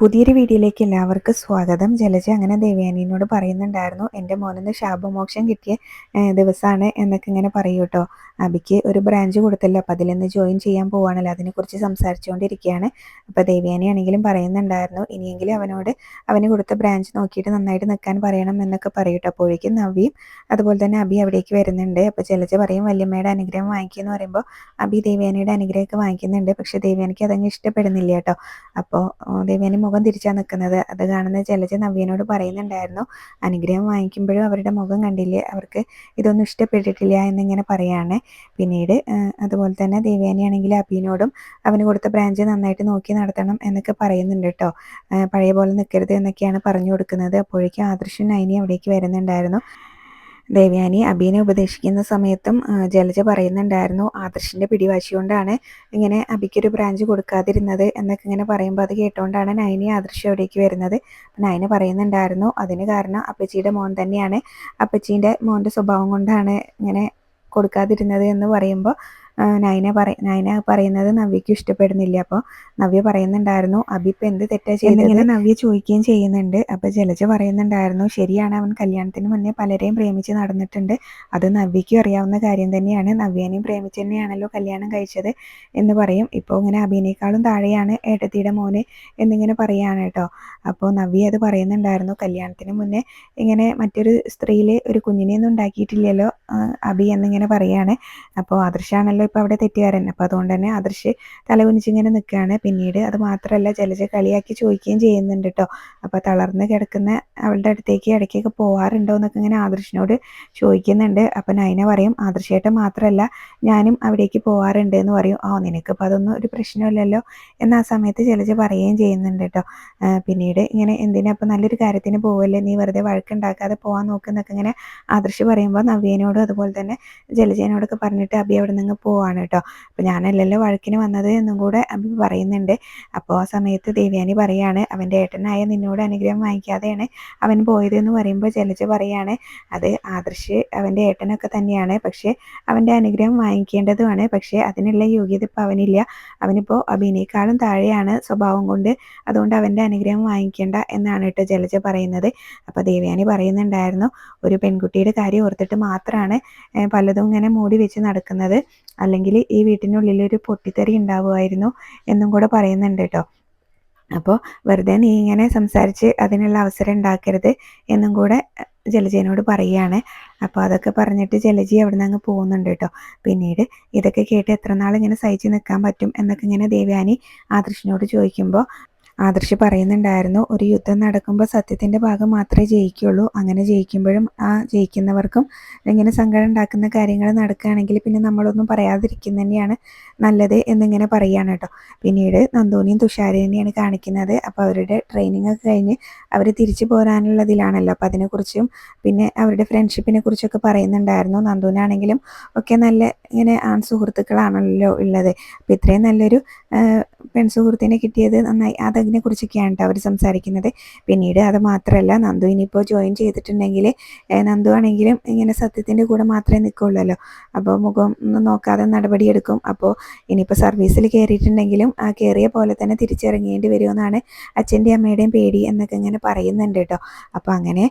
പുതിയൊരു വീഡിയോയിലേക്ക് എല്ലാവർക്കും സ്വാഗതം. ജലജ അങ്ങനെ ദേവയാനിയോട് പറയുന്നുണ്ടായിരുന്നു എന്റെ മോനെന്ന് ശാപമോക്ഷം കിട്ടിയ ദിവസമാണ് എന്നൊക്കെ ഇങ്ങനെ പറയൂ കേട്ടോ അബിക്ക് ഒരു ബ്രാഞ്ച് കൊടുത്തല്ലോ അപ്പോൾ അതിലൊന്ന് ജോയിൻ ചെയ്യാൻ പോവാണല്ലോ. അതിനെക്കുറിച്ച് സംസാരിച്ചുകൊണ്ടിരിക്കുകയാണ്. അപ്പോൾ ദേവയാനി ആണെങ്കിലും പറയുന്നുണ്ടായിരുന്നു ഇനിയെങ്കിലും അവനോട് അവന് കൊടുത്ത ബ്രാഞ്ച് നോക്കിയിട്ട് നന്നായിട്ട് നിൽക്കാൻ പറയണം എന്നൊക്കെ പറയും കേട്ടോ അപ്പോഴേക്കും നവിയും അതുപോലെ തന്നെ അബി അവിടേക്ക് വരുന്നുണ്ട്. അപ്പോൾ ജലജ പറയും വല്യമ്മയുടെ അനുഗ്രഹം വാങ്ങിക്കുമെന്ന് പറയുമ്പോൾ അബി ദേവയാനിയുടെ അനുഗ്രഹമൊക്കെ വാങ്ങിക്കുന്നുണ്ട് പക്ഷേ ദേവയാനിക്ക് അതങ്ങ് ഇഷ്ടപ്പെടുന്നില്ല കേട്ടോ അപ്പോൾ ദേവയാനി മുഖം തിരിച്ചാണ് നിൽക്കുന്നത് അത് കാണുന്ന ചെലജ നവ്യനോട് പറയുന്നുണ്ടായിരുന്നു. അനുഗ്രഹം വാങ്ങിക്കുമ്പോഴും അവരുടെ മുഖം കണ്ടില്ലേ? അവർക്ക് ഇതൊന്നും ഇഷ്ടപ്പെട്ടിട്ടില്ല എന്നിങ്ങനെ പറയാണ്. പിന്നീട് അതുപോലെ തന്നെ ദേവയാനി അഭിനോടും അവന് കൊടുത്ത ബ്രാഞ്ച് നന്നായിട്ട് നോക്കി നടത്തണം എന്നൊക്കെ പറയുന്നുണ്ട് കേട്ടോ. പഴയ പോലെ നിൽക്കരുത് എന്നൊക്കെയാണ് പറഞ്ഞു കൊടുക്കുന്നത്. അപ്പോഴേക്കും ആദർശൻ നൈനി അവിടേക്ക് വരുന്നുണ്ടായിരുന്നു. ദേവയാനി അബീനെ ഉപദേശിക്കുന്ന സമയത്തും ജലജ പറയുന്നുണ്ടായിരുന്നു ആദർശിന്റെ പിടിവാശി കൊണ്ടാണ് ഇങ്ങനെ അബിക്കൊരു ബ്രാഞ്ച് കൊടുക്കാതിരുന്നത് എന്നൊക്കെ ഇങ്ങനെ പറയുമ്പോൾ അത് കേട്ടുകൊണ്ടാണ് നൈനി ആദർശം അവിടേക്ക് വരുന്നത്. നയന നൈന പറയുന്നുണ്ടായിരുന്നു അതിന് കാരണം അപ്പച്ചിയുടെ മോൻ തന്നെയാണ്. അപ്പച്ചീന്റെ മോന്റെ സ്വഭാവം കൊണ്ടാണ് ഇങ്ങനെ കൊടുക്കാതിരുന്നത് എന്ന് പറയുമ്പോൾ നൈന പറ നൈന പറയുന്നത് നവ്യക്ക് ഇഷ്ടപ്പെടുന്നില്ല. അപ്പോൾ നവ്യ പറയുന്നുണ്ടായിരുന്നു അബിപ്പ് എന്ത് തെറ്റാ ചെയ്തിങ്ങനെ നവ്യ ചോദിക്കുകയും ചെയ്യുന്നുണ്ട്. അപ്പോൾ ജലജ പറയുന്നുണ്ടായിരുന്നു ശരിയാണ് അവൻ കല്യാണത്തിന് മുന്നേ പലരെയും പ്രേമിച്ച് നടന്നിട്ടുണ്ട്. അത് നവ്യയ്ക്കും അറിയാവുന്ന കാര്യം തന്നെയാണ്. നവ്യനെയും പ്രേമിച്ച് തന്നെയാണല്ലോ കല്യാണം കഴിച്ചത് എന്ന് പറയും. ഇപ്പോൾ ഇങ്ങനെ അബിനേക്കാളും താഴെയാണ് ഏട്ടത്തിയുടെ മോന് എന്നിങ്ങനെ പറയാണ് കേട്ടോ. അപ്പോൾ നവ്യ അത് പറയുന്നുണ്ടായിരുന്നു കല്യാണത്തിന് മുന്നേ ഇങ്ങനെ മറ്റൊരു സ്ത്രീയിൽ ഒരു കുഞ്ഞിനെയൊന്നും ഉണ്ടാക്കിയിട്ടില്ലല്ലോ അബി എന്നിങ്ങനെ പറയാണ്. അപ്പോൾ ആദർശാണല്ലോ ഇപ്പോൾ അവിടെ തെറ്റുകാരൻ. അപ്പോൾ അതുകൊണ്ട് തന്നെ ആദർശ് തലകുനിച്ചിങ്ങനെ നിൽക്കുകയാണ് പിന്നീട് അത് മാത്രമല്ല ജലജ കളിയാക്കി ചോദിക്കുകയും ചെയ്യുന്നുണ്ട് കേട്ടോ അപ്പോൾ തളർന്ന് കിടക്കുന്ന അവളുടെ അടുത്തേക്ക് ഇടയ്ക്കൊക്കെ പോകാറുണ്ടോ എന്നൊക്കെ ഇങ്ങനെ ആദർശിനോട് ചോദിക്കുന്നുണ്ട്. അപ്പോൾ നൈന പറയും ആദർശേട്ടൻ മാത്രമല്ല ഞാനും അവിടേക്ക് പോകാറുണ്ട് എന്ന് പറയും. ആ നിനക്കിപ്പോൾ അതൊന്നും ഒരു പ്രശ്നമില്ലല്ലോ എന്ന് ആ സമയത്ത് ജലജ പറയുകയും ചെയ്യുന്നുണ്ട് കേട്ടോ പിന്നീട് ഇങ്ങനെ എന്തിനാ അപ്പോൾ നല്ലൊരു കാര്യത്തിന് പോവല്ലേ? നീ വെറുതെ വഴക്കുണ്ടാക്കാതെ പോകാൻ നോക്കുന്നൊക്കെ ഇങ്ങനെ ആദർശ് പറയുമ്പോൾ നവ്യേനോടും അതുപോലെ തന്നെ ജലജേനോടൊക്കെ പറഞ്ഞിട്ട് അബി അവിടെ നിന്ന് പോവാണ് കേട്ടോ അപ്പോൾ ഞാനല്ലല്ലോ വഴക്കിന് വന്നത് എന്നും കൂടെ അബി പറയുന്നുണ്ട്. അപ്പോൾ ആ സമയത്ത് ദേവ്യാനി പറയാണ് അവന്റെ ഏട്ടനായ നിന്നോട് അനുഗ്രഹം വാങ്ങിക്കാതെയാണ് അവൻ പോയത് എന്ന് പറയുമ്പോൾ ജലജ പറയാണ് അത് ആദർശ് അവന്റെ ഏട്ടനൊക്കെ തന്നെയാണ് പക്ഷേ അവന്റെ അനുഗ്രഹം വാങ്ങിക്കേണ്ടതുമാണ് പക്ഷേ അതിനുള്ള യോഗ്യത ഇപ്പോൾ അവനില്ല. അവനിപ്പോൾ അഭിനയക്കാളും താഴെയാണ് സ്വഭാവം കൊണ്ട് അതുകൊണ്ട് അവന്റെ അനുഗ്രഹം വാങ്ങിക്കേണ്ട എന്നാണ് കേട്ടോ ജലജ പറയുന്നത്. അപ്പോൾ ദേവയാനി പറയുന്നുണ്ടായിരുന്നു ഒരു പെൺകുട്ടിയുടെ കാര്യം ഓർത്തിട്ട് മാത്രമാണ് പലതും ഇങ്ങനെ മൂടി വെച്ച് നടക്കുന്നത്. അല്ലെങ്കിൽ ഈ വീട്ടിനുള്ളിൽ ഒരു പൊട്ടിത്തെറി ഉണ്ടാവുമായിരുന്നു എന്നും കൂടെ പറയുന്നുണ്ട് കേട്ടോ അപ്പോൾ വെറുതെ നീ ഇങ്ങനെ സംസാരിച്ച് അതിനുള്ള അവസരം ഉണ്ടാക്കരുത് എന്നും കൂടെ ജലജീനോട് പറയുകയാണ്. അപ്പോൾ അതൊക്കെ പറഞ്ഞിട്ട് ജലജി അവിടെ നിന്ന് അങ്ങ് പോകുന്നുണ്ട് കേട്ടോ പിന്നീട് ഇതൊക്കെ കേട്ട് എത്ര നാൾ ഇങ്ങനെ സഹിച്ച് നിൽക്കാൻ പറ്റും എന്നൊക്കെ ഇങ്ങനെ ദേവയാനി ആദർശിനോട് ചോദിക്കുമ്പോൾ ആദർശ് പറയുന്നുണ്ടായിരുന്നു ഒരു യുദ്ധം നടക്കുമ്പോൾ സത്യത്തിന്റെ ഭാഗം മാത്രമേ ജയിക്കുള്ളൂ. അങ്ങനെ ജയിക്കുമ്പോഴും ആ ജയിക്കുന്നവർക്കും ഇങ്ങനെ സങ്കടം ഉണ്ടാക്കുന്ന കാര്യങ്ങൾ നടക്കുകയാണെങ്കിൽ പിന്നെ നമ്മളൊന്നും പറയാതിരിക്കുന്ന തന്നെയാണ് നല്ലത് എന്നിങ്ങനെ പറയുകയാണ് കേട്ടോ. പിന്നീട് നന്ദോനിയും തന്നെയാണ് കാണിക്കുന്നത്. അപ്പോൾ അവരുടെ ട്രെയിനിങ് ഒക്കെ കഴിഞ്ഞ് അവർ തിരിച്ചു പോരാനുള്ളതിലാണല്ലോ. അപ്പോൾ അതിനെക്കുറിച്ചും പിന്നെ അവരുടെ ഫ്രണ്ട്ഷിപ്പിനെ കുറിച്ചൊക്കെ പറയുന്നുണ്ടായിരുന്നു. നന്ദൂനാണെങ്കിലും ഒക്കെ നല്ല ഇങ്ങനെ ആൺ സുഹൃത്തുക്കളാണല്ലോ ഉള്ളത്. അപ്പോൾ ഇത്രയും നല്ലൊരു പെൺസുഹൃത്തിനെ കിട്ടിയത് നന്നായി. അതതിനെ കുറിച്ചൊക്കെയാണ് കേട്ടോ അവർ സംസാരിക്കുന്നത്. പിന്നീട് അത് മാത്രമല്ല നന്ദു ഇനിയിപ്പോൾ ജോയിൻ ചെയ്തിട്ടുണ്ടെങ്കിൽ നന്ദു ആണെങ്കിലും ഇങ്ങനെ സത്യത്തിന്റെ കൂടെ മാത്രമേ നിൽക്കുള്ളല്ലോ. അപ്പോൾ മുഖം ഒന്നും നോക്കാതെ നടപടിയെടുക്കും അപ്പോൾ ഇനിയിപ്പോൾ സർവീസിൽ കയറിയിട്ടുണ്ടെങ്കിലും ആ കയറിയ പോലെ തന്നെ തിരിച്ചിറങ്ങേണ്ടി വരുമെന്നാണ് അച്ഛന്റെയും അമ്മയുടെയും പേടി എന്നൊക്കെ ഇങ്ങനെ പറയുന്നുണ്ട് കേട്ടോ. അപ്പോൾ അങ്ങനെ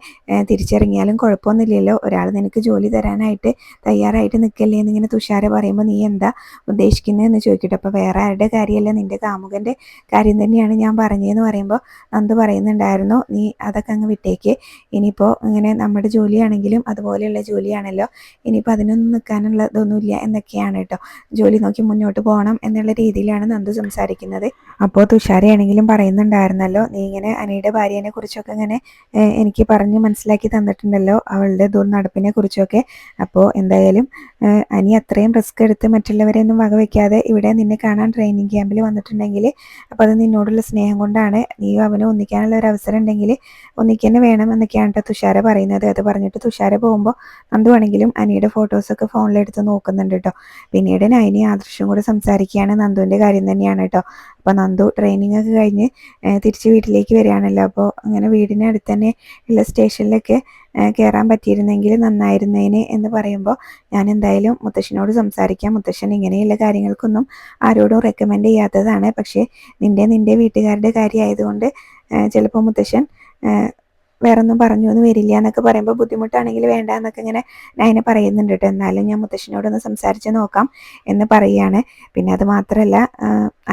തിരിച്ചിറങ്ങിയാലും കുഴപ്പമൊന്നുമില്ലല്ലോ. ഒരാൾ നിനക്ക് ജോലി തരാനായിട്ട് തയ്യാറായിട്ട് നിൽക്കല്ലേ എന്നിങ്ങനെ തുഷാര പറയുമ്പോൾ നീ എന്താ ഉദ്ദേശിക്കുന്നതെന്ന് ചോദിക്കട്ടെ. അപ്പോൾ വേറെ ആരുടെ കാര്യമല്ല നിന്റെ കാമുകന്റെ കാര്യം തന്നെയാണ് ഞാൻ പറഞ്ഞതെന്ന് പറയുമ്പോൾ നന്ദു പറയുന്നുണ്ടായിരുന്നു നീ അതൊക്കെ അങ്ങ് വിട്ടേക്ക്. ഇനിയിപ്പോൾ ഇങ്ങനെ നമ്മുടെ ജോലിയാണെങ്കിലും അതുപോലെയുള്ള ജോലിയാണല്ലോ. ഇനിയിപ്പോൾ അതിനൊന്നും നിൽക്കാനുള്ള ഇതൊന്നുമില്ല എന്നൊക്കെയാണ് കേട്ടോ. ജോലി നോക്കി മുന്നോട്ട് പോകണം എന്നുള്ള രീതിയിലാണ് നന്ദു സംസാരിക്കുന്നത്. അപ്പോൾ തുഷാരയാണെങ്കിലും പറയുന്നുണ്ടായിരുന്നല്ലോ നീ ഇങ്ങനെ അനിയുടെ ഭാര്യനെ കുറിച്ചൊക്കെ ഇങ്ങനെ എനിക്ക് പറഞ്ഞ് മനസ്സിലാക്കി തന്നിട്ടുണ്ടല്ലോ അവളുടെ ദുർനടപ്പിനെ കുറിച്ചൊക്കെ. അപ്പോൾ എന്തായാലും അനി അത്രയും റിസ്ക് എടുത്ത് മറ്റുള്ളവരെ ഒന്നും വകവെക്കാതെ ഇവിടെ നിന്നെ കാണാൻ ട്രെയിനിങ് ക്യാമ്പിൽ വന്നിട്ടുണ്ടെങ്കിൽ അപ്പോൾ അത് നിന്നോടുള്ള സ്നേഹം കൊണ്ടാണ് നീ അവനെ ഒന്നിക്കാനുള്ള ഒരു അവസരം ഉണ്ടെങ്കിൽ ഒന്നിക്കന്നെ വേണം എന്നൊക്കെയാണ് കേട്ടോ തുഷാര പറയുന്നത്. അത് പറഞ്ഞിട്ട് തുഷാര പോകുമ്പോൾ നന്ദു ആണെങ്കിലും അനിയുടെ ഫോട്ടോസൊക്കെ ഫോണിലെടുത്ത് നോക്കുന്നുണ്ട് കേട്ടോ പിന്നീട് നൈനി ആദർശം കൂടെ സംസാരിക്കുകയാണ് നന്ദുവിന്റെ കാര്യം തന്നെയാണ് കേട്ടോ അപ്പോൾ നന്ദു ട്രെയിനിങ് ഒക്കെ കഴിഞ്ഞ് തിരിച്ച് വീട്ടിലേക്ക് വരികയാണല്ലോ. അപ്പോൾ അങ്ങനെ വീടിനടുത്ത് തന്നെ ഉള്ള സ്റ്റേഷനിലൊക്കെ കയറാൻ പറ്റിയിരുന്നെങ്കിൽ നന്നായിരുന്നേനെ എന്ന് പറയുമ്പോൾ ഞാൻ എന്തായാലും മുത്തശ്ശനോട് സംസാരിക്കാം. മുത്തശ്ശൻ ഇങ്ങനെയുള്ള കാര്യങ്ങൾക്കൊന്നും ആരോടും റെക്കമെൻഡ് ചെയ്യാത്തതാണ്. പക്ഷേ നിന്റെ നിന്റെ വീട്ടുകാരുടെ കാര്യമായതുകൊണ്ട് ചിലപ്പോൾ മുത്തശ്ശൻ വേറൊന്നും പറഞ്ഞു ഒന്നും വരില്ല എന്നൊക്കെ പറയുമ്പോൾ ബുദ്ധിമുട്ടാണെങ്കിൽ വേണ്ട എന്നൊക്കെ ഇങ്ങനെ നയന പറയുന്നുണ്ട് കേട്ടോ. എന്നാലും ഞാൻ മുത്തശ്ശനോടൊന്ന് സംസാരിച്ച് നോക്കാം എന്ന് പറയുകയാണ്. പിന്നെ അത് മാത്രമല്ല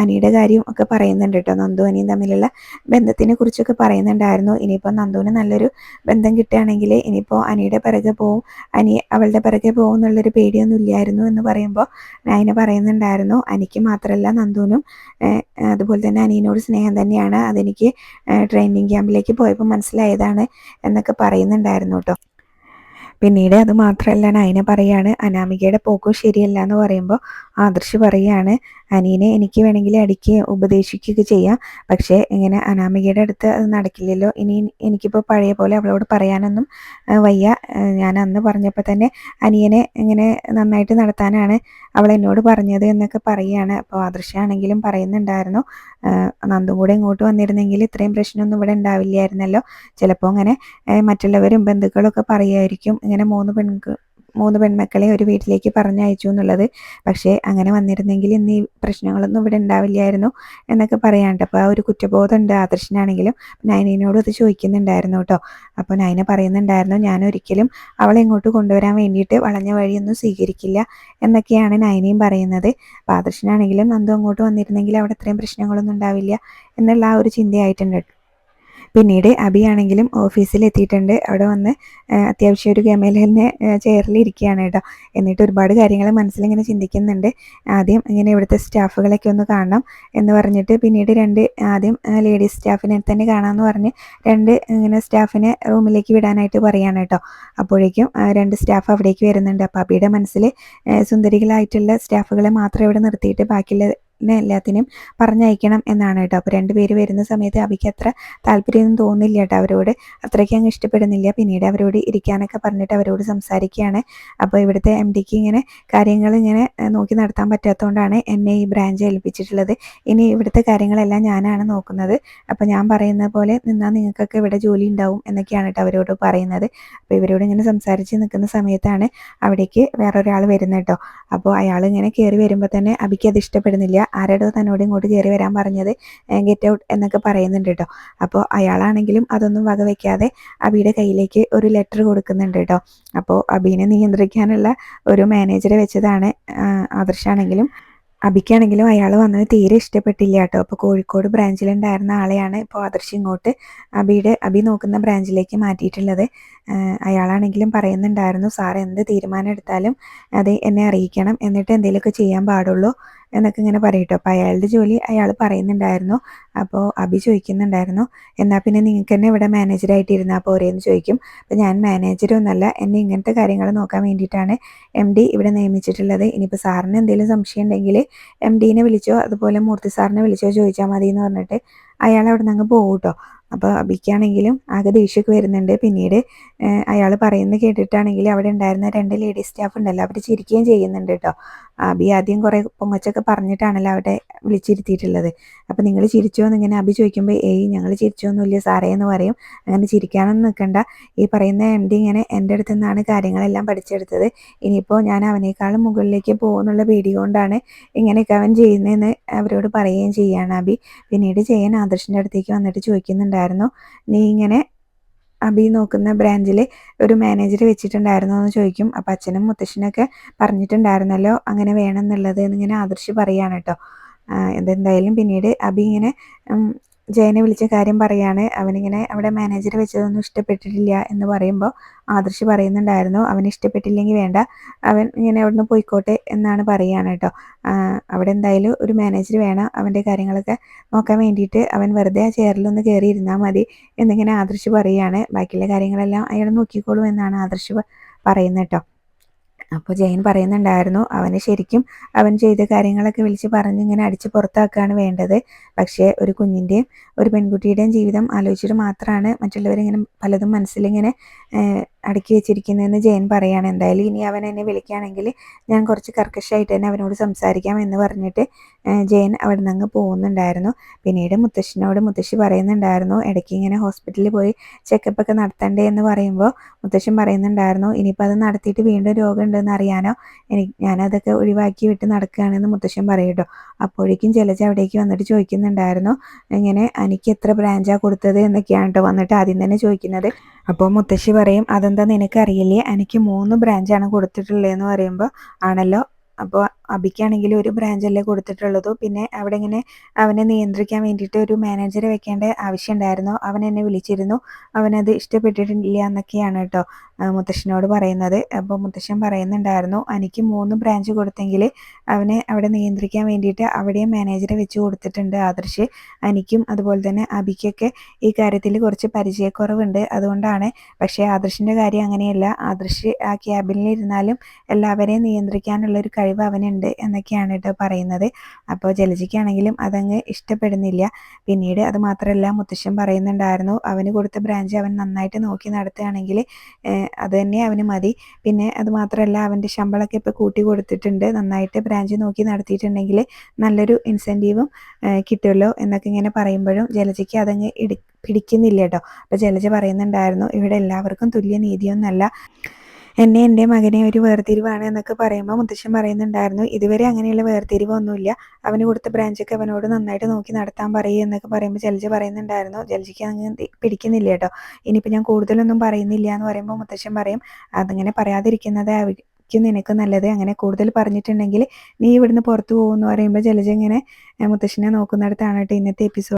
അനിയുടെ കാര്യം ഒക്കെ പറയുന്നുണ്ട് കേട്ടോ. നന്ദു അനിയും തമ്മിലുള്ള ബന്ധത്തിനെ കുറിച്ചൊക്കെ പറയുന്നുണ്ടായിരുന്നു. ഇനിയിപ്പോൾ നന്ദുവിന് നല്ലൊരു ബന്ധം കിട്ടുകയാണെങ്കിൽ ഇനിയിപ്പോൾ അനിയുടെ പിറകെ പോവും. അനി അവളുടെ പിറകെ പോകും എന്നുള്ളൊരു പേടിയൊന്നും ഇല്ലായിരുന്നു എന്ന് പറയുമ്പോൾ നയന പറയുന്നുണ്ടായിരുന്നു. അനിക്ക് മാത്രമല്ല നന്ദുവിനും അതുപോലെ തന്നെ അനിയനോട് സ്നേഹം തന്നെയാണ്. അതെനിക്ക് ട്രെയിനിങ് ക്യാമ്പിലേക്ക് പോയപ്പോൾ മനസ്സിലായതാണ്. എന്നൊക്കെ പറയുന്നുണ്ടായിരുന്നു കേട്ടോ പിന്നീട് അത് മാത്രമല്ല നയന പറയാണ് അനാമികയുടെ പോക്കും ശരിയല്ല എന്ന് പറയുമ്പോൾ ആദർശ് പറയാണ് അനിയനെ എനിക്ക് വേണമെങ്കിൽ അടിക്ക് ഉപദേശിക്കുക ചെയ്യാം. പക്ഷേ ഇങ്ങനെ അനാമികയുടെ അടുത്ത് അത് നടക്കില്ലല്ലോ. ഇനി എനിക്കിപ്പോൾ പഴയ പോലെ അവളോട് പറയാനൊന്നും വയ്യ. ഞാൻ അന്ന് പറഞ്ഞപ്പോൾ തന്നെ അനിയനെ ഇങ്ങനെ നന്നായിട്ട് നടത്താനാണ് അവൾ എന്നോട് പറഞ്ഞത് എന്നൊക്കെ പറയുകയാണ്. അപ്പോൾ ആദർശാണെങ്കിലും പറയുന്നുണ്ടായിരുന്നു. നന്ദും കൂടെ ഇങ്ങോട്ട് വന്നിരുന്നെങ്കിൽ ഇത്രയും പ്രശ്നമൊന്നും ഇവിടെ ഉണ്ടാവില്ലായിരുന്നല്ലോ. ചിലപ്പോൾ അങ്ങനെ മറ്റുള്ളവരും ബന്ധുക്കളൊക്കെ പറയുമായിരിക്കും. ഇങ്ങനെ മൂന്ന് പെൺകു മൂന്ന് പെൺമക്കളെ ഒരു വീട്ടിലേക്ക് പറഞ്ഞയച്ചു എന്നുള്ളത്. പക്ഷേ അങ്ങനെ വന്നിരുന്നെങ്കിൽ ഇന്ന് ഈ പ്രശ്നങ്ങളൊന്നും ഇവിടെ ഉണ്ടാവില്ലായിരുന്നു എന്നൊക്കെ പറയാണ്ട് അപ്പോൾ ആ ഒരു കുറ്റബോധം ഉണ്ട് ആദർശനാണെങ്കിലും. നൈനയോട് അത് ചോദിക്കുന്നുണ്ടായിരുന്നു കേട്ടോ. അപ്പോൾ നൈന പറയുന്നുണ്ടായിരുന്നു ഞാൻ ഒരിക്കലും അവളെ ഇങ്ങോട്ട് കൊണ്ടുവരാൻ വേണ്ടിയിട്ട് വളഞ്ഞ വഴിയൊന്നും സ്വീകരിക്കില്ല എന്നൊക്കെയാണ് നൈനയും പറയുന്നത്. അപ്പോൾ ആദർശനാണെങ്കിലും നന്ദു അങ്ങോട്ട് വന്നിരുന്നെങ്കിൽ അവിടെ ഇത്രയും പ്രശ്നങ്ങളൊന്നും ഉണ്ടാവില്ല എന്നുള്ള ആ ഒരു ചിന്തയായിട്ടുണ്ട് പിന്നീട് അബിയാണെങ്കിലും ഓഫീസിൽ എത്തിയിട്ടുണ്ട്. അവിടെ വന്ന് അത്യാവശ്യം ഒരു ഗമയിൽ ചെയറിൽ ചെയറിലിരിക്കുകയാണ് കേട്ടോ. എന്നിട്ട് ഒരുപാട് കാര്യങ്ങൾ മനസ്സിലിങ്ങനെ ചിന്തിക്കുന്നുണ്ട്. ആദ്യം ഇങ്ങനെ ഇവിടുത്തെ സ്റ്റാഫുകളൊക്കെ ഒന്ന് കാണണം എന്ന് പറഞ്ഞിട്ട് പിന്നീട് രണ്ട് ആദ്യം ലേഡീസ് സ്റ്റാഫിനെ തന്നെ കാണാമെന്ന് പറഞ്ഞ് രണ്ട് ഇങ്ങനെ സ്റ്റാഫിനെ റൂമിലേക്ക് വിടാനായിട്ട് പറയുകയാണ് കേട്ടോ. അപ്പോഴേക്കും രണ്ട് സ്റ്റാഫ് അവിടേക്ക് വരുന്നുണ്ട്. അപ്പോൾ അബിയുടെ മനസ്സിൽ സുന്ദരികളായിട്ടുള്ള സ്റ്റാഫുകളെ മാത്രം ഇവിടെ നിർത്തിയിട്ട് ബാക്കിയുള്ള എല്ലാത്തിനും പറഞ്ഞയക്കണം എന്നാണ് കേട്ടോ. അപ്പോൾ രണ്ടുപേര് വരുന്ന സമയത്ത് അവയ്ക്ക് അത്ര താല്പര്യമൊന്നും തോന്നില്ല കേട്ടോ. അവരോട് അത്രയ്ക്ക് അങ്ങ് ഇഷ്ടപ്പെടുന്നില്ല. പിന്നീട് അവരോട് ഇരിക്കാനൊക്കെ പറഞ്ഞിട്ട് അവരോട് സംസാരിക്കുകയാണ്. അപ്പോൾ ഇവിടുത്തെ എം ഡിക്ക് ഇങ്ങനെ കാര്യങ്ങൾ ഇങ്ങനെ നോക്കി നടത്താൻ പറ്റാത്തതുകൊണ്ടാണ് എന്നെ ഈ ബ്രാഞ്ച് ഏൽപ്പിച്ചിട്ടുള്ളത്. ഇനി ഇവിടുത്തെ കാര്യങ്ങളെല്ലാം ഞാനാണ് നോക്കുന്നത്. അപ്പോൾ ഞാൻ പറയുന്ന പോലെ നിന്നാൽ നിങ്ങൾക്കൊക്കെ ഇവിടെ ജോലി ഉണ്ടാവും എന്നൊക്കെയാണ് കേട്ടോ അവരോട് പറയുന്നത്. അപ്പോൾ ഇവരോട് ഇങ്ങനെ സംസാരിച്ച് നിൽക്കുന്ന സമയത്താണ് അവിടേക്ക് വേറൊരാൾ വരുന്നത് കേട്ടോ. അപ്പോൾ അയാൾ ഇങ്ങനെ കയറി വരുമ്പോൾ തന്നെ അബിക്ക് അത് ഇഷ്ടപ്പെടുന്നില്ല. ആരോടോ തന്നോട് ഇങ്ങോട്ട് കയറി വരാൻ പറഞ്ഞത് ഗെറ്റ് ഔട്ട് എന്നൊക്കെ പറയുന്നുണ്ട് കേട്ടോ അപ്പോൾ അയാളാണെങ്കിലും അതൊന്നും വകവയ്ക്കാതെ അബിയുടെ കയ്യിലേക്ക് ഒരു ലെറ്റർ കൊടുക്കുന്നുണ്ട് കേട്ടോ അപ്പോൾ അബീനെ നിയന്ത്രിക്കാനുള്ള ഒരു മാനേജറെ വെച്ചതാണ് ആദർശാണെങ്കിലും അബിക്കാണെങ്കിലും അയാൾ വന്നത് തീരെ ഇഷ്ടപ്പെട്ടില്ല കേട്ടോ അപ്പോൾ കോഴിക്കോട് ബ്രാഞ്ചിലുണ്ടായിരുന്ന ആളെയാണ് ഇപ്പോൾ ആദർശ് ഇങ്ങോട്ട് അബിയുടെ അബി നോക്കുന്ന ബ്രാഞ്ചിലേക്ക് മാറ്റിയിട്ടുള്ളത്. അയാളാണെങ്കിലും പറയുന്നുണ്ടായിരുന്നു സാർ എന്ത് തീരുമാനം എടുത്താലും അത് എന്നെ അറിയിക്കണം. എന്നിട്ട് എന്തെങ്കിലുമൊക്കെ ചെയ്യാൻ പാടുള്ളൂ. എന്നൊക്കെ ഇങ്ങനെ പറയട്ടോ അപ്പോൾ അയാളുടെ ജോലി അയാൾ പറയുന്നുണ്ടായിരുന്നു. അപ്പോൾ അബി ചോദിക്കുന്നുണ്ടായിരുന്നു എന്നാൽ പിന്നെ നിങ്ങൾക്ക് തന്നെ ഇവിടെ മാനേജറായിട്ട് ഇരുന്നാൽ പോരെ? എന്ന് ചോദിക്കും. അപ്പോൾ ഞാൻ മാനേജറൊന്നല്ല എന്നെ ഇങ്ങനത്തെ കാര്യങ്ങൾ നോക്കാൻ വേണ്ടിയിട്ടാണ് എം ഡി ഇവിടെ നിയമിച്ചിട്ടുള്ളത്. ഇനിയിപ്പോൾ സാറിന് എന്തെങ്കിലും സംശയം ഉണ്ടെങ്കിൽ എം ഡീനെ വിളിച്ചോ അതുപോലെ മൂർത്തി സാറിനെ വിളിച്ചോ ചോദിച്ചാൽ മതി എന്ന് പറഞ്ഞിട്ട് അയാൾ അവിടെ നിന്ന് അങ്ങ് പോകും കേട്ടോ അപ്പോൾ അബിക്കാണെങ്കിലും ആകെ ദേഷ്യമൊക്കെ വരുന്നുണ്ട്. പിന്നീട് അയാൾ പറയുന്നത് കേട്ടിട്ടാണെങ്കിൽ അവിടെ ഉണ്ടായിരുന്ന രണ്ട് ലേഡീസ് സ്റ്റാഫ് ഉണ്ടല്ലോ അവർ ചിരിക്കുകയും ചെയ്യുന്നുണ്ട് കേട്ടോ. അബി ആദ്യം കുറേ പൊങ്ങച്ചൊക്കെ പറഞ്ഞിട്ടാണല്ലോ അവിടെ വിളിച്ചിരുത്തിയിട്ടുള്ളത്. അപ്പോൾ നിങ്ങൾ ചിരിച്ചോ എന്നിങ്ങനെ അഭി ചോദിക്കുമ്പോൾ ഏയ് ഞങ്ങൾ ചിരിച്ചോന്നുമില്ല സാറേ എന്ന് പറയും. അങ്ങനെ ചിരിക്കാനൊന്നും നിൽക്കണ്ട. ഈ പറയുന്ന എം ഡി ഇങ്ങനെ എന്റെ അടുത്ത് നിന്നാണ് കാര്യങ്ങളെല്ലാം പഠിച്ചെടുത്തത്. ഇനിയിപ്പോൾ ഞാൻ അവനേക്കാളും മുകളിലേക്ക് പോകുന്നുള്ള പേടി കൊണ്ടാണ് ഇങ്ങനെയൊക്കെ അവൻ ചെയ്യുന്നതെന്ന് അവരോട് പറയുകയും ചെയ്യുകയാണ് അഭി. പിന്നീട് ചെയ്യൻ ആദർശിന്റെ അടുത്തേക്ക് വന്നിട്ട് ചോദിക്കുന്നുണ്ടായിരുന്നു നീ ഇങ്ങനെ അബി നോക്കുന്ന ബ്രാഞ്ചിൽ ഒരു മാനേജർ വെച്ചിട്ടുണ്ടായിരുന്നോ എന്ന് ചോദിക്കും. അപ്പം അച്ഛനും മുത്തശ്ശനൊക്കെ പറഞ്ഞിട്ടുണ്ടായിരുന്നല്ലോ അങ്ങനെ വേണം എന്നുള്ളത് എന്നിങ്ങനെ ആദർശ് പറയാണ് കേട്ടോ. ഇതെന്തായാലും പിന്നീട് അബി ഇങ്ങനെ ജയനെ വിളിച്ച കാര്യം പറയാണ്. അവനിങ്ങനെ അവിടെ മാനേജർ വെച്ചതൊന്നും ഇഷ്ടപ്പെട്ടിട്ടില്ല എന്ന് പറയുമ്പോൾ ആദർശ് പറയുന്നുണ്ടായിരുന്നു അവന് ഇഷ്ടപ്പെട്ടില്ലെങ്കിൽ വേണ്ട അവൻ ഇങ്ങനെ അവിടുന്ന് പോയിക്കോട്ടെ എന്നാണ് പറയുകയാണ് കേട്ടോ. അവിടെ എന്തായാലും ഒരു മാനേജർ വേണം അവന്റെ കാര്യങ്ങളൊക്കെ നോക്കാൻ വേണ്ടിയിട്ട്. അവൻ വെറുതെ ആ ചെയറിലൊന്ന് കയറി ഇരുന്നാൽ മതി എന്നിങ്ങനെ ആദർശ് പറയുകയാണ് ബാക്കിയുള്ള കാര്യങ്ങളെല്ലാം അയാൾ നോക്കിക്കോളും എന്നാണ് ആദർശ് പറയുന്നത് കേട്ടോ. അപ്പോൾ ജയൻ പറയുന്നുണ്ടായിരുന്നു അവന് ശരിക്കും അവൻ ചെയ്ത കാര്യങ്ങളൊക്കെ വിളിച്ച് പറഞ്ഞ് ഇങ്ങനെ അടിച്ച് പുറത്താക്കുകയാണ് വേണ്ടത്. പക്ഷേ ഒരു കുഞ്ഞിന്റെയും ഒരു പെൺകുട്ടിയുടെയും ജീവിതം ആലോചിച്ചിട്ട് മാത്രമാണ് മറ്റുള്ളവരിങ്ങനെ പലതും മനസ്സിലിങ്ങനെ അടക്കി വെച്ചിരിക്കുന്നതെന്ന് ജയൻ പറയാണ്. എന്തായാലും ഇനി അവൻ എന്നെ വിളിക്കുകയാണെങ്കിൽ ഞാൻ കുറച്ച് കർക്കശമായിട്ട് തന്നെ അവനോട് സംസാരിക്കാം എന്ന് പറഞ്ഞിട്ട് ജയൻ അവിടെ നിന്ന് പോകുന്നുണ്ടായിരുന്നു. പിന്നീട് മുത്തശ്ശിനോട് മുത്തശ്ശി പറയുന്നുണ്ടായിരുന്നു ഇടയ്ക്ക് ഇങ്ങനെ ഹോസ്പിറ്റലിൽ പോയി ചെക്കപ്പ് ഒക്കെ നടത്തണ്ടേ എന്ന് പറയുമ്പോൾ മുത്തശ്ശൻ പറയുന്നുണ്ടായിരുന്നു ഇനിയിപ്പോൾ അത് നടത്തിയിട്ട് വീണ്ടും രോഗം ഉണ്ടെന്ന് അറിയാനോ? എനിക്ക് ഞാനതൊക്കെ ഒഴിവാക്കി വിട്ട് നടക്കുകയാണെന്ന് മുത്തശ്ശൻ പറയട്ടോ. അപ്പോഴേക്കും ജലജ അവിടേക്ക് വന്നിട്ട് ചോദിക്കുന്നുണ്ടായിരുന്നു ഇങ്ങനെ എനിക്ക് എത്ര ബ്രാഞ്ചാണ് കൊടുത്തത്? എന്നൊക്കെയാണ് കേട്ടോ വന്നിട്ട് ആദ്യം തന്നെ ചോദിക്കുന്നത്. അപ്പോൾ മുത്തശ്ശി പറയും അതെന്താ നിനക്കറിയില്ലേ എനിക്ക് മൂന്ന് ബ്രാഞ്ചാണ് കൊടുത്തിട്ടുള്ളതെന്ന് പറയുമ്പോൾ ആണല്ലോ. അപ്പോൾ അബിക്കാണെങ്കിൽ ഒരു ബ്രാഞ്ചല്ലേ കൊടുത്തിട്ടുള്ളൂ പിന്നെ അവിടെ ഇങ്ങനെ അവനെ നിയന്ത്രിക്കാൻ വേണ്ടിയിട്ട് ഒരു മാനേജറെ വെക്കേണ്ട ആവശ്യം ഉണ്ടായിരുന്നു അവൻ എന്നെ വിളിച്ചിരുന്നു. അവനത് ഇഷ്ടപ്പെട്ടിട്ടില്ല എന്നൊക്കെയാണ് കേട്ടോ മുത്തശ്ശനോട് പറയുന്നത്. അപ്പോൾ മുത്തശ്ശൻ പറയുന്നുണ്ടായിരുന്നു എനിക്ക് മൂന്ന് ബ്രാഞ്ച് കൊടുത്തെങ്കിൽ അവനെ അവിടെ നിയന്ത്രിക്കാൻ വേണ്ടിയിട്ട് അവിടെയും മാനേജറെ വെച്ച് കൊടുത്തിട്ടുണ്ട് ആദർശ്. എനിക്കും അതുപോലെ തന്നെ അബിക്കൊക്കെ ഈ കാര്യത്തിൽ കുറച്ച് പരിചയക്കുറവുണ്ട് അതുകൊണ്ടാണ്. പക്ഷേ ആദർശിന്റെ കാര്യം അങ്ങനെയല്ല. ആദർശ് ആ ക്യാബിനിൽ ഇരുന്നാലും എല്ലാവരെയും നിയന്ത്രിക്കാനുള്ള ഒരു കഴിവ് അവനുണ്ട്. എന്നൊക്കെയാണ് കേട്ടോ പറയുന്നത്. അപ്പോൾ ജലജിക്കാണെങ്കിലും അതങ്ങ് ഇഷ്ടപ്പെടുന്നില്ല. പിന്നീട് അത് മാത്രമല്ല മുത്തശ്ശൻ പറയുന്നുണ്ടായിരുന്നു അവന് കൊടുത്ത ബ്രാഞ്ച് അവൻ നന്നായിട്ട് നോക്കി നടത്തുകയാണെങ്കിൽ അത് തന്നെ അവന് മതി. പിന്നെ അത് മാത്രമല്ല അവന്റെ ശമ്പളമൊക്കെ ഇപ്പോൾ കൂട്ടി കൊടുത്തിട്ടുണ്ട്. നന്നായിട്ട് ബ്രാഞ്ച് നോക്കി നടത്തിയിട്ടുണ്ടെങ്കിൽ നല്ലൊരു ഇൻസെന്റീവും കിട്ടുമല്ലോ എന്നൊക്കെ ഇങ്ങനെ പറയുമ്പോഴും ജലജയ്ക്ക് അതങ്ങ് ഇടി പിടിക്കുന്നില്ല കേട്ടോ അപ്പോൾ ജലജ പറയുന്നുണ്ടായിരുന്നു ഇവിടെ എല്ലാവർക്കും തുല്യ നീതിയൊന്നല്ല. എന്നെ എന്റെ മകനെ ഒരു വേർതിരിവാണ് എന്നൊക്കെ പറയുമ്പോൾ മുത്തശ്ശൻ പറയുന്നുണ്ടായിരുന്നു. ഇതുവരെ അങ്ങനെയുള്ള വേർതിരിവൊന്നുമില്ല. അവന് കൊടുത്ത ബ്രാഞ്ചൊക്കെ അവനോട് നന്നായിട്ട് നോക്കി നടത്താൻ പറയുക എന്നൊക്കെ പറയുമ്പോൾ ജലജ പറയുന്നുണ്ടായിരുന്നു. ജലജിക്ക് അങ്ങനെ പിടിക്കുന്നില്ല കേട്ടോ. ഇനിയിപ്പോൾ ഞാൻ കൂടുതലൊന്നും പറയുന്നില്ല എന്ന് പറയുമ്പോൾ മുത്തശ്ശൻ പറയും അതങ്ങനെ പറയാതിരിക്കുന്നത് ക്കും നിനക്ക് നല്ലത്. അങ്ങനെ കൂടുതൽ പറഞ്ഞിട്ടുണ്ടെങ്കിൽ നീ ഇവിടുന്ന് പുറത്തു പോകുമെന്ന് പറയുമ്പോൾ ജലജ ഇങ്ങനെ മുത്തശ്ശനെ നോക്കുന്നിടത്താണ് കേട്ടോ ഇന്നത്തെ എപ്പിസോഡ്